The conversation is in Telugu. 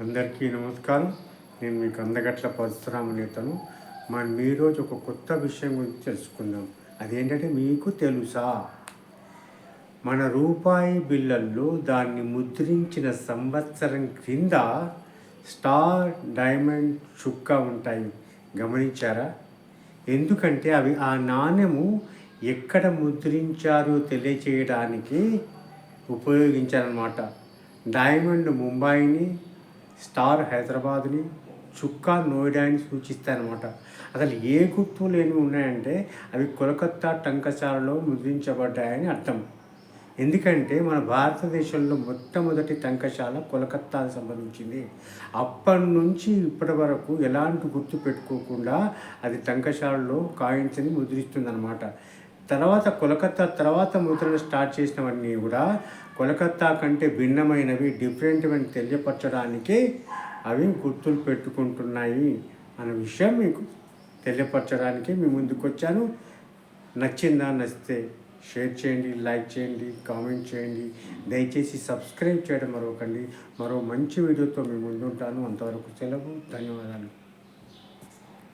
అందరికీ నమస్కారం. నేను మీకు అందగట్ల పరశురామనేతను. మనం మీ రోజు ఒక కొత్త విషయం గురించి తెలుసుకుందాం. అదేంటంటే మీకు తెలుసా? మన రూపాయి బిళ్ళల్లో దాన్ని ముద్రించిన సంవత్సరం క్రింద స్టార్ డైమండ్ చుక్క ఉంటాయి. గమనించారా? ఎందుకంటే అవి ఆ నాణ్యము ఎక్కడ ముద్రించారో తెలియచేయడానికి ఉపయోగించారనమాట డైమండ్ ముంబైని స్టార్ హైదరాబాద్ని చుక్కా నోయిడాని సూచిస్తాయన్నమాట. అసలు ఏ గుర్తులు లేనివి ఉన్నాయంటే అవి కొలకత్తా టంకశాలలో ముద్రించబడ్డాయని అర్థం. ఎందుకంటే మన భారతదేశంలో మొట్టమొదటి టంకశాల కోలకత్తాకు సంబంధించింది. అప్పటి నుంచి ఇప్పటి వరకు ఎలాంటి గుర్తు పెట్టుకోకుండా అది టంకశాలలో కాయిన్స్ని ముద్రిస్తుందన్నమాట. తర్వాత కోలకత్తా తర్వాత ముద్రణ స్టార్ట్ చేసినవన్నీ కూడా కోలకత్తా కంటే భిన్నమైనవి డిఫరెంట్ అని తెలియపరచడానికి అవి గుర్తులు పెట్టుకుంటున్నాయి అనే విషయం మీకు తెలియపరచడానికి మీ ముందుకు వచ్చాను నచ్చిందా నచ్చితే షేర్ చేయండి లైక్ చేయండి కామెంట్ చేయండి. దయచేసి సబ్స్క్రైబ్ చేయడం మరొకండి. మరో మంచి వీడియోతో మీ ముందుంటాను. అంతవరకు సెలవు ధన్యవాదాలు.